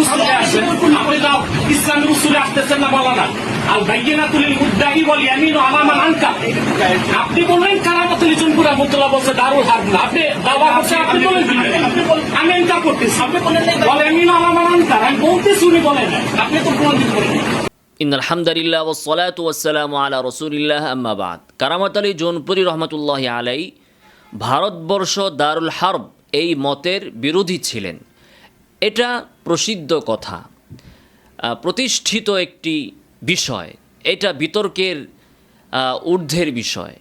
উসুলে আসেন আপনি যাও ইসলামের উসুলে আসতেছেন না বলা না। আর বাইয়েনা তুলিল মুদ্দাহি বল ইয়ামিন আলামান আনকা। আপনি বললেন কারামাতুল জুনপুরা মুতলা বলছে দারুল হারব না। আপনি দাওয়া করছে আপনি বলেন আমি করতেছি। আপনি বলেন বল আলামান আনকা। আমি বলতেছি উনি বলেন আপনি তো ইন আলহামদুলিল্লাহ ওসলাত ওয়াসালাম আলা রসুলিল্লাহ আম্মাবাদ কারামত আলী জৌনপুরি রহমতুল্লাহ আলাই ভারতবর্ষ দারুল হার্ব এই মতের বিরোধী ছিলেন। এটা প্রসিদ্ধ কথা প্রতিষ্ঠিত একটি বিষয়, এটা বিতর্কের ঊর্ধ্বের বিষয়।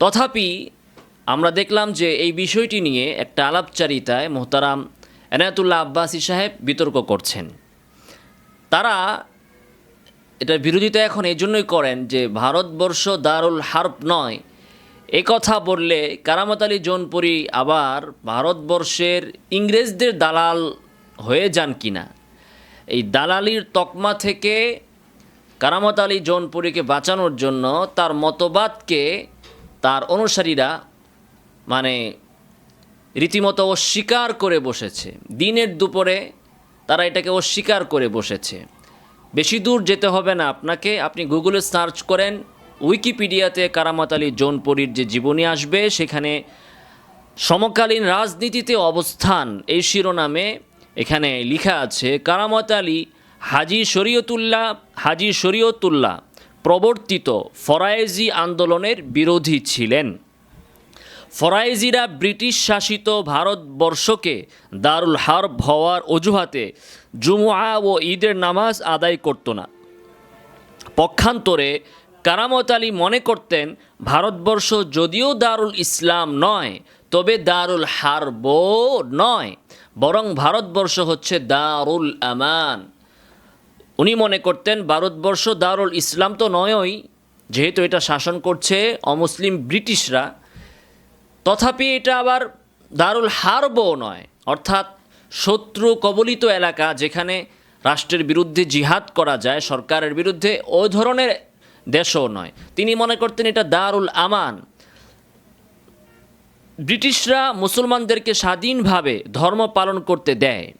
তথাপি আমরা দেখলাম যে এই বিষয়টি নিয়ে একটা আলাপচারিতায় মোহতারাম এনায়তুল্লাহ আব্বাসী সাহেব বিতর্ক করছেন। তারা এটার বিরোধিতা এখন এই জন্যই করেন যে ভারতবর্ষ দারুল হার্ব নয় এ কথা বললে কারামত আলী জৌনপুরি আবার ভারতবর্ষের ইংরেজদের দালাল হয়ে যান কিনা? এই দালালির তকমা থেকে কারামত আলী জৌনপুরীকে বাঁচানোর জন্য তার মতবাদকে তার অনুসারীরা মানে রীতিমতো অস্বীকার করে বসেছে। দিনের দুপুরে তারা এটাকে অস্বীকার করে বসেছে। বেশি দূর যেতে হবে না আপনাকে, আপনি গুগলে সার্চ করেন উইকিপিডিয়াতে কারামত আলী জৌনপুরীর যে জীবনী আসবে, সেখানে সমকালীন রাজনীতিতে অবস্থান এই শিরোনামে এখানে লেখা আছে, কারামত আলী হাজি শরীয়তুল্লাহ হাজি শরীয়তুল্লাহ প্রবর্তিত ফরায়েজি আন্দোলনের বিরোধী ছিলেন। ফরাইজিরা ব্রিটিশ শাসিত ভারতবর্ষকে দারুল হার্ব হওয়ার অজুহাতে জুমুয়া ও ঈদের নামাজ আদায় করত না। পক্ষান্তরে কারামত আলী মনে করতেন, ভারতবর্ষ যদিও দারুল ইসলাম নয়, তবে দারুল হার্ব নয়, বরং ভারতবর্ষ হচ্ছে দারুল আমান। উনি মনে করতেন, ভারতবর্ষ দারুল ইসলাম তো নয়ই, যেহেতু এটা শাসন করছে অমুসলিম ব্রিটিশরা, তথাপি এটা আবার দারুল হারবও নয়। অর্থাৎ শত্রু কবলিত এলাকা যেখানে রাষ্ট্রের বিরুদ্ধে জিহাদ করা যায়, সরকারের বিরুদ্ধে, ওই ধরনের দেশও নয়। তিনি মনে করতেন এটা দারুল আমান। ব্রিটিশরা মুসলমানদেরকে স্বাধীনভাবে ধর্ম পালন করতে দেয়।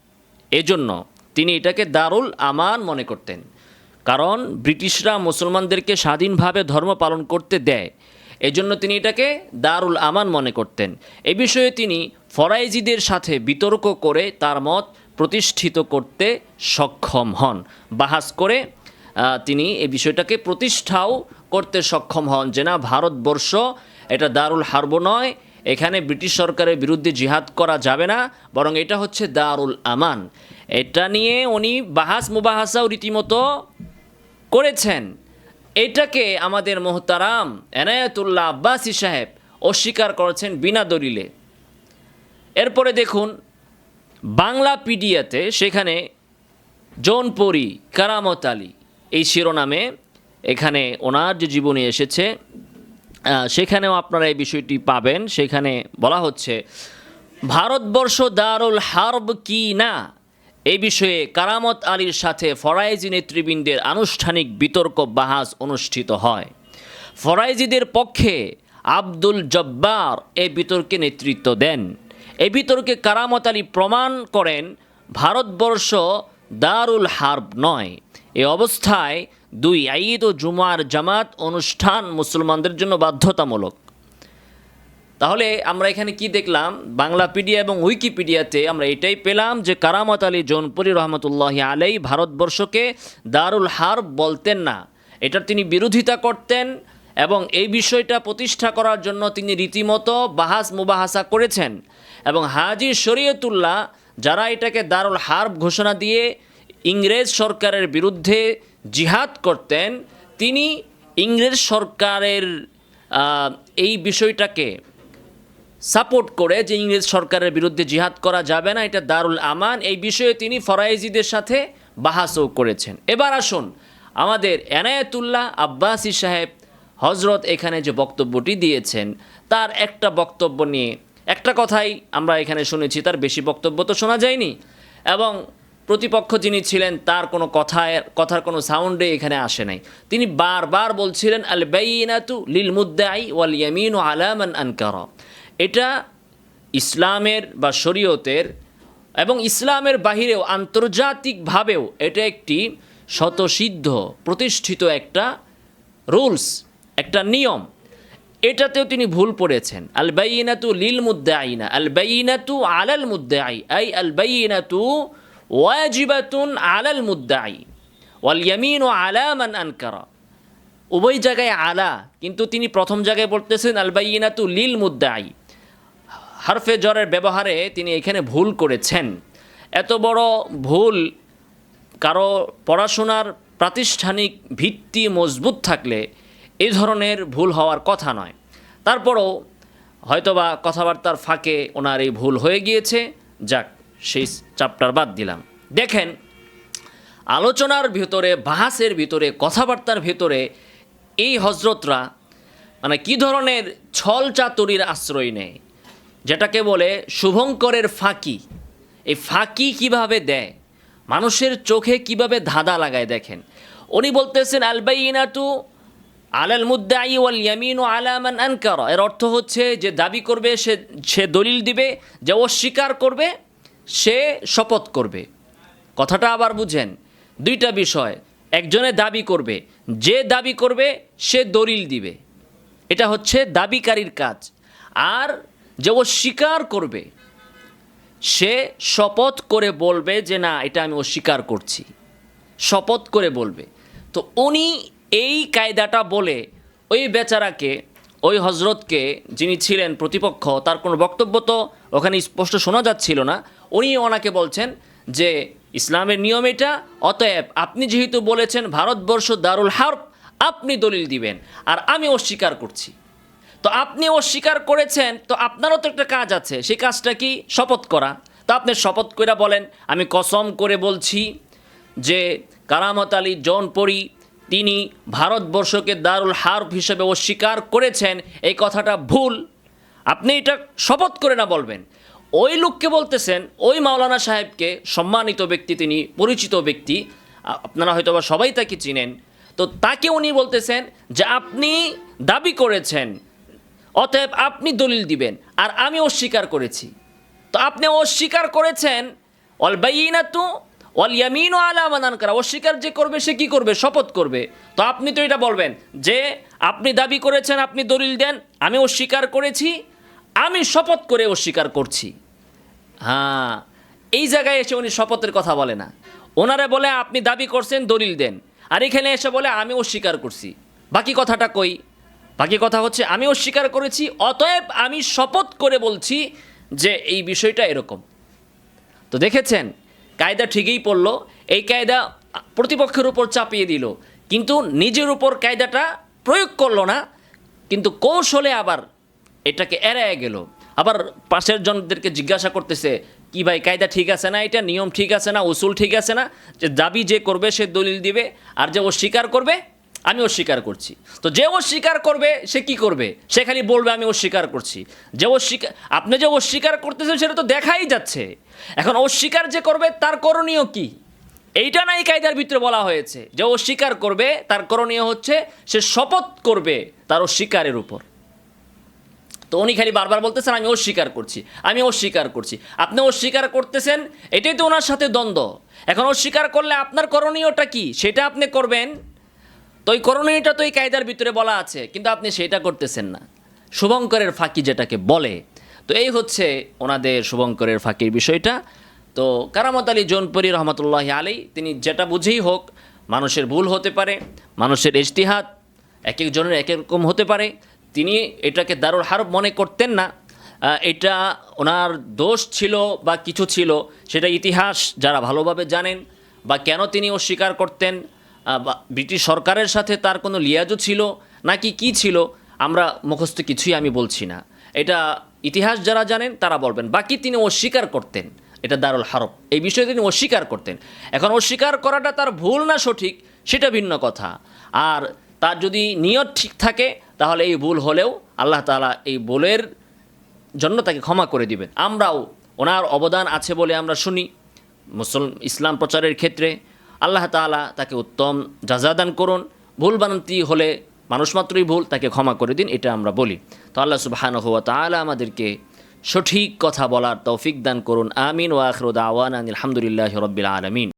এজন্য তিনি এটাকে দারুল আমান মনে করতেন। কারণ ব্রিটিশরা মুসলমানদেরকে স্বাধীনভাবে ধর্ম পালন করতে দেয়। এজন্য তিনি এটাকে দারুল আমান মনে করতেন। এ বিষয়ে তিনি ফরাইজিদের সাথে বিতর্ক করে তার মত প্রতিষ্ঠিত করতে সক্ষম হন। বাহাস করে তিনি এই বিষয়টাকে প্রতিষ্ঠাও করতে সক্ষম হন যে না, ভারতবর্ষ এটা দারুল হারব নয়, এখানে ব্রিটিশ সরকারের বিরুদ্ধে জিহাদ করা যাবে না, বরং এটা হচ্ছে দারুল আমান। এটা নিয়ে উনি বাহাস মুবাহাসাও রীতিমতো করেছেন। এটাকে আমাদের মোহতারাম এনায়াতুল্লাহ আব্বাসী সাহেব অস্বীকার করেছেন বিনা দলিলে। এরপরে দেখুন বাংলা পিডিয়াতে সেখানে জৌনপুরি, কারামত আলী শিরোনামে এখানে ওনার যে জীবনী এসেছে সেখানেও আপনারা এই বিষয়টি পাবেন। সেখানে বলা হচ্ছে, ভারতবর্ষ দারুল হার্ব কি না? এই বিষয়ে কারামত আলীর সাথে ফরাইজি নেতৃবৃন্দের আনুষ্ঠানিক বিতর্ক বাহাজ অনুষ্ঠিত হয়। ফরাইজিদের পক্ষে আব্দুল জব্বার এ বিতর্কে নেতৃত্ব দেন। এ বিতর্কে কারামত আলী প্রমাণ করেন, ভারতবর্ষ দারুল হার্ব নয়। এ অবস্থায় দুই ঈদ ও জুমার জামাত অনুষ্ঠান মুসলমানদের জন্য বাধ্যতামূলক। তাহলে আমরা এখানে কি দেখলাম? বাংলাপিডিয়া এবং উইকিপিডিয়াতে আমরা এটাই পেলাম যে কারামত আলী জৌনপুরি রহমতুল্লাহ আলাই ভারতবর্ষকে দারুল হার্ব বলতেন না। এটার তিনি বিরোধিতা করতেন এবং এই বিষয়টা প্রতিষ্ঠা করার জন্য তিনি রীতিমতো বাহাস মুবাহাসা করেছেন। এবং হাজি শরীয়তুল্লাহ যারা এটাকে দারুল হার্ব ঘোষণা দিয়ে ইংরেজ সরকারের বিরুদ্ধে জিহাদ করতেন, তিনি ইংরেজ সরকারের এই বিষয়টাকে সাপোর্ট করে যে ইংরেজ সরকারের বিরুদ্ধে জিহাদ করা যাবে না, এটা দারুল আমান, এই বিষয়ে তিনি ফরাইজিদের সাথে বাহাসও করেছেন। এবার আসুন, আমাদের এনায়েতুল্লাহ আব্বাসী সাহেব হজরত এখানে যে বক্তব্যটি দিয়েছেন, তার একটা বক্তব্য নিয়ে, একটা কথাই আমরা এখানে শুনেছি, তার বেশি বক্তব্য তো শোনা যায়নি। এবং প্রতিপক্ষ যিনি ছিলেন, তার কোনো কথায়, কথার কোনো সাউন্ডে এখানে আসে নাই। তিনি বারবার বলছিলেন আল বাইনাতু লিল মুদ্দাই ওয়াল ইয়ামিনু আলামান আনকারা। এটা ইসলামের বা শরীয়তের এবং ইসলামের বাহিরেও, আন্তর্জাতিকভাবেও এটা একটি শতসিদ্ধ প্রতিষ্ঠিত একটা রুলস, একটা নিয়ম। এটাতেও তিনি ভুল পড়েছেন। আল বাইনাতু লিল মুদ্দাইনা আল বাইনাতু আলাল মুদ্দাই আই আল বাইনাতু ওয়াজিবাতুন আলাল মুদ্দাই, ওয়াল ইয়ামিনু আলা মান আনকারা। উভয় জায়গায় আলা, কিন্তু তিনি প্রথম জায়গায় বলতেছেন আল বাইনাতু লিল মুদ্দাই। হারফে জ্বরের ব্যবহারে তিনি এখানে ভুল করেছেন। এত বড় ভুল কারও পড়াশোনার প্রাতিষ্ঠানিক ভিত্তি মজবুত থাকলে এই ধরনের ভুল হওয়ার কথা নয়। তারপরও হয়তোবা কথাবার্তার ফাঁকে ওনার এই ভুল হয়ে গিয়েছে। যাক সেই চাপটার বাদ দিলাম। দেখেন, আলোচনার ভিতরে, বাহাসের ভিতরে, কথাবার্তার ভিতরে এই হজরতরা মানে কি ধরনের ছল চাতুরির আশ্রয় নেয়? যেটাকে বলে শুভঙ্করের ফাঁকি। এই ফাঁকি কীভাবে দেয়? মানুষের চোখে কীভাবে ধাঁধা লাগায় দেখেন? উনি বলতেছেন, আলবাইনাতু আলাল মুদ্দাই ওয়াল ইয়ামিন ও আলামান আনকার। এর অর্থ হচ্ছে, যে দাবি করবে, সে সে দলিল দিবে, যে অস্বীকার করবে সে শপথ করবে। কথাটা আবার বুঝেন, দুইটা বিষয়, একজনে দাবি করবে, যে দাবি করবে, সে দলিল দিবে। এটা হচ্ছে দাবিকারীর কাজ। আর যে অস্বীকার করবে, সে শপথ করে বলবে যে না, এটা আমি অস্বীকার করছি। শপথ করে বলবে। তো উনি এই কায়দাটা বলে ওই বেচারাকে, ওই হজরতকে যিনি ছিলেন প্রতিপক্ষ, তার কোনো বক্তব্য তো ওখানে স্পষ্ট শোনা যাচ্ছিল না উনি ওনাকে বলছেন যে ইসলামের নিয়ম এটা, অতএব আপনি যেহেতু বলেছেন ভারতবর্ষ দারুল হার্ব, আপনি দলিল দিবেন, আর আমি অস্বীকার করছি। তো আপনি অস্বীকার করেছেন, তো আপনারও তো একটা কাজ আছে, সেই কাজটা কি শপথ করা? তো আপনি শপথ করে বলেন, আমি কসম করে বলছি যে কারামত আলী জৌনপুরী, তিনি ভারতবর্ষকে দারুল হার্ব হিসেবে অস্বীকার করেছেন, এই কথাটা ভুল। আপনি এটা শপথ করে না বলবেন। ওই লোককে বলতেছেন, ওই মাওলানা সাহেবকে সম্মানিত ব্যক্তি তিনি, পরিচিত ব্যক্তি আপনারা হয়তো বা সবাই তাকে চিনেন। তো তাকে উনি বলতেছেন যে আপনি দাবি করেছেন, অতএব আপনি দলিল দিবেন, আর আমি অস্বীকার করেছি। তো আপনি অস্বীকার করেছেন অল বাইনাতু অল ইয়ামিনু আলা মানান করা অস্বীকার যে করবে সে কি করবে? শপথ করবে। তো আপনি তো এটা বলবেন যে আপনি দাবি করেছেন, আপনি দলিল দেন, আমি অস্বীকার করেছি, আমি শপথ করে অস্বীকার করছি। হ্যাঁ এই জায়গায় এসে উনি শপথের কথা বলে না। ওনারে বলে, আপনি দাবি করছেন, দলিল দেন। আর এখানে এসে বলে আমি অস্বীকার করছি। বাকি কথাটা কই? বাকি কথা হচ্ছে আমি অস্বীকার করেছি, অতএব আমি শপথ করে বলছি যে এই বিষয়টা এরকম। তো দেখেছেন, কায়দা ঠিকই পড়ল। এই কায়দা প্রতিপক্ষের উপর চাপিয়ে দিল। কিন্তু নিজের উপর কায়দাটা প্রয়োগ করল না। কিন্তু কৌশলে আবার এটাকে এড়ায় গেল। আবার পাশের জনদেরকে জিজ্ঞাসা করতেছে, কি ভাই, কায়দা ঠিক আছে না এটা? নিয়ম ঠিক আছে না? উসুল ঠিক আছে না? যে দাবি যে করবে সে দলিল দিবে, আর যে অস্বীকার করবে, আমি অস্বীকার করছি। তো যে অস্বীকার করবে, সে কি করবে? সে খালি বলবে, আমি অস্বীকার করছি। যে অস্বীকার আপনি যে অস্বীকার করতেছেন, সেটা তো দেখাই যাচ্ছে। এখন অস্বীকার যে করবে, তার করণীয় কি? এইটা না এই কায়দার ভিতরে বলা হয়েছে যে অস্বীকার করবে, তার করণীয় হচ্ছে সে শপথ করবে তার অস্বীকারের উপর। তো উনি খালি বারবার বলতেছেন, আমি অস্বীকার করছি, আমি অস্বীকার করছি। আপনি অস্বীকার করতেছেন, এটাই তো ওনার সাথে দ্বন্দ্ব। এখন অস্বীকার করলে আপনার করণীয়টা কি? সেটা আপনি করবেন। তো ওই করণীয়টা তো এই কায়দার ভিতরে বলা আছে, কিন্তু আপনি সেটা করতেছেন না। শুভঙ্করের ফাঁকি যেটাকে বলে, তো এই হচ্ছে ওনাদের শুভঙ্করের ফাঁকির বিষয়টা। তো কারামত আলী জোনপুরি রহমতুল্লাহ আলী তিনি যেটা বুঝেই হোক, মানুষের ভুল হতে পারে, মানুষের ইজতিহাদ এক একজনের এক এক রকম হতে পারে। তিনি এটাকে দারুল হারব মনে করতেন না। এটা ওনার দোষ ছিল বা কিছু ছিল, সেটা ইতিহাস যারা ভালোভাবে জানেন বা কেন তিনি অস্বীকার করতেন ব্রিটিশ সরকারের সাথে তার কোনো লিয়াজও ছিল নাকি কি ছিল, আমরা মুখস্থ কিছুই আমি বলছি না। এটা ইতিহাস যারা জানেন তারা বলবেন, বাকি তিনি অস্বীকার করতেন, এটা দারুল হারব। এই বিষয়ে তিনি অস্বীকার করতেন। এখন অস্বীকার করাটা তার ভুল না সঠিক, সেটা ভিন্ন কথা। আর তার যদি নিয়ত ঠিক থাকে তাহলে এই ভুল হলেও আল্লাহ তাআলা এই ভুলের জন্য তাকে ক্ষমা করে দিবেন। আমরাও ওনার অবদান আছে বলে আমরা শুনি। মুসল, ইসলাম প্রচারের ক্ষেত্রে আল্লাহ তাআলা তাকে উত্তম যাজাদান করুন। ভুল বানান্তি হলে মানুষ মাত্রই ভুল, তাকে ক্ষমা করে দিন, এটা আমরা বলি। তো আল্লাহ সুবহানাহু ওয়া তাআলা আমাদেরকে সঠিক কথা বলার তৌফিক দান করুন। আমিন ওয়াখরুদ আওয়ান আলহামদুলিল্লাহ রব্বিল আলমিন।